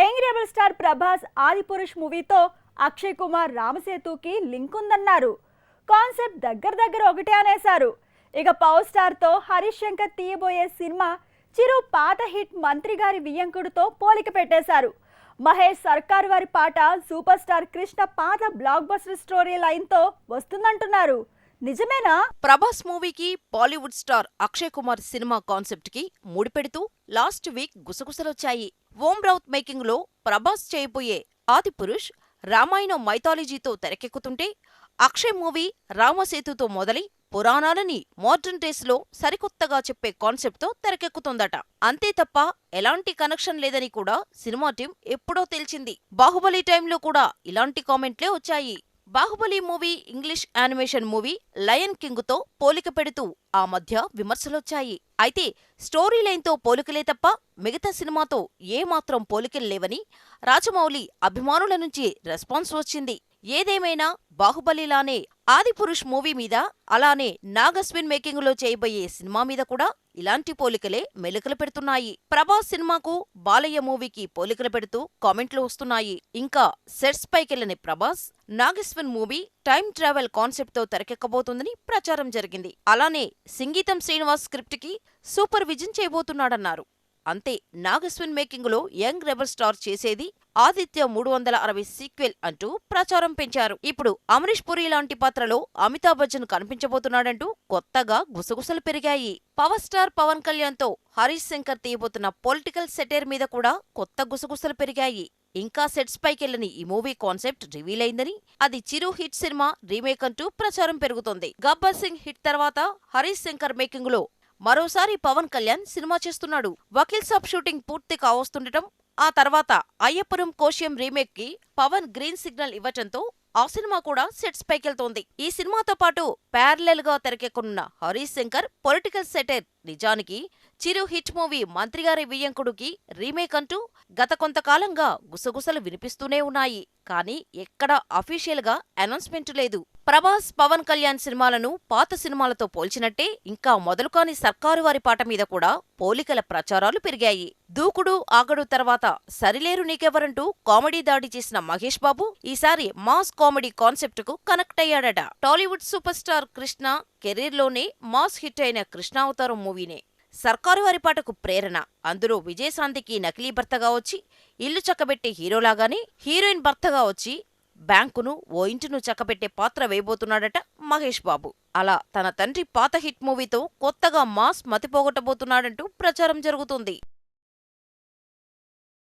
Young rebel star Prabhas Adipurush మూవీతో అక్షయ్ కుమార్ రామసేతుకి link ఉందన్నారు. కాన్సెప్ట్ దగ్గర దగ్గర ఒకటే అనేశారు. ఇక పవర్ స్టార్తో హరీష్ శంకర్ తీయబోయే సినిమా చిరు పాత హిట్ మంత్రి గారి వియ్యంకుడితో పోలిక పెట్టేశారు. మహేష్ సర్కార్ వారి పాట సూపర్ స్టార్ కృష్ణ పాత బ్లాక్ బస్టర్ స్టోరీ లైన్తో వస్తుందంటున్నారు. నిజమేనా? ప్రభాస్ మూవీకి Bollywood star Akshay Kumar cinema కాన్సెప్ట్కి ముడిపెడుతూ లాస్ట్ వీక్ గుసగుసలొచ్చాయి. ఓం రౌత్ మేకింగ్లో ప్రభాస్ చేయబోయే ఆదిపురుష్ రామాయణం మైథాలజీతో తెరకెక్కుతుంటే అక్షయ్ మూవీ రామసేతుతో మొదలై పురాణాలని మోడ్రన్ డేస్లో సరికొత్తగా చెప్పే కాన్సెప్ట్తో తెరకెక్కుతుందట. అంతే తప్ప ఎలాంటి కనెక్షన్ లేదని కూడా సినిమా టీం ఎప్పుడో తెలిసింది. బాహుబలి టైంలో కూడా ఇలాంటి కామెంట్లే వచ్చాయి. Baahubali movie English animation movie lion కింగ్తో పోలిక పెడుతూ ఆ మధ్య విమర్శలొచ్చాయి. అయితే స్టోరీ లైన్తో పోలికలే తప్ప మిగతా సినిమాతో ఏమాత్రం పోలికలు లేవని రాజమౌళి అభిమానుల నుంచి రెస్పాన్స్ వచ్చింది. ఏదేమైనా బాహుబలిలానే ఆదిపురుష్ మూవీ మీద అలానే నాగస్విన్ మేకింగ్లో చేయబోయే సినిమా మీద కూడా ఇలాంటి పోలికలే మెలికలు పెడుతున్నాయి. ప్రభాస్ సినిమాకు బాలయ్య మూవీకి పోలికలు పెడుతూ కామెంట్లు వస్తున్నాయి. ఇంకా sets పైకెళ్ళని Prabhas Nag Ashwin movie time travel కాన్సెప్ట్తో తెరకెక్కబోతుందని ప్రచారం జరిగింది. అలానే సంగీతం శ్రీనివాస్ స్క్రిప్ట్కి సూపర్విజన్ చేయబోతున్నాడన్నారు. అంతే. నాగస్విన్ మేకింగ్లో యంగ్ రెబల్ స్టార్ చేసేది ఆదిత్య మూడు వందల అరవై సీక్వెల్ అంటూ ప్రచారం పెంచారు. ఇప్పుడు అమరీష్ పురి లాంటి పాత్రలో అమితాబ్ బచ్చన్ కనిపించబోతున్నాడంటూ కొత్తగా గుసగుసలు పెరిగాయి. పవర్ స్టార్ పవన్ కళ్యాణ్తో హరీష్ శంకర్ తీయబోతున్న పొలిటికల్ సెటైర్ మీద కూడా కొత్త గుసగుసలు పెరిగాయి. ఇంకా సెట్స్ పైకెళ్ళని ఈ మూవీ కాన్సెప్ట్ రివీల్ అయిందని అది చిరు హిట్ సినిమా రీమేక్ అంటూ ప్రచారం పెరుగుతోంది. గబ్బర్ సింగ్ హిట్ తర్వాత హరీష్ శంకర్ మేకింగ్లో మరోసారి పవన్ కళ్యాణ్ సినిమా చేస్తున్నాడు. వకీల్ సాబ్ షూటింగ్ పూర్తి కావస్తుండటం ఆ తర్వాత అయ్యపురం కోశ్యం రీమేక్కి పవన్ గ్రీన్ సిగ్నల్ ఇవ్వటంతో ఆ సినిమా కూడా సెట్స్ పైకెళ్తోంది. ఈ సినిమాతో పాటు ప్యారలెల్గా తెరకెక్కనున్న హరీష్ శంకర్ పొలిటికల్ సెటైర్ నిజానికి చిరు హిట్ మూవీ మంత్రిగారి వియ్యంకుడుకి రీమేక్ అంటూ గత కొంతకాలంగా గుసగుసలు వినిపిస్తూనే ఉన్నాయి. కానీ ఎక్కడా అఫీషియల్గా అనౌన్స్మెంట్ లేదు. ప్రభాస్ పవన్ కళ్యాణ్ సినిమాలను పాత సినిమాలతో పోల్చినట్టే ఇంకా మొదలుకాని సర్కారు వారి పాట మీద కూడా పోలికల ప్రచారాలు పెరిగాయి. దూకుడు ఆగడు తర్వాత సరిలేరు నీకెవరంటూ కామెడీ దాడి చేసిన మహేష్ బాబు ఈసారి మాస్ కామెడీ కాన్సెప్ట్కు కనెక్ట్ అయ్యాడట. టాలీవుడ్ సూపర్ స్టార్ కృష్ణ కెరీర్లోనే మాస్ హిట్ అయిన కృష్ణావతారం మూవీనే. సర్కారు వారి పాటకు ప్రేరణ. అందులో విజయశాంతికి నకిలీ భర్తగా వచ్చి ఇల్లు చక్కబెట్టే హీరోలాగానే హీరోయిన్ భర్తగా వచ్చి బ్యాంకును ఓ ఇంటిను చక్కబెట్టే పాత్ర వేయబోతున్నాడట మహేష్ బాబు. అలా తన తండ్రి పాత హిట్ మూవీతో కొత్తగా మాస్ మతిపోగొట్టబోతున్నాడంటూ ప్రచారం జరుగుతుంది.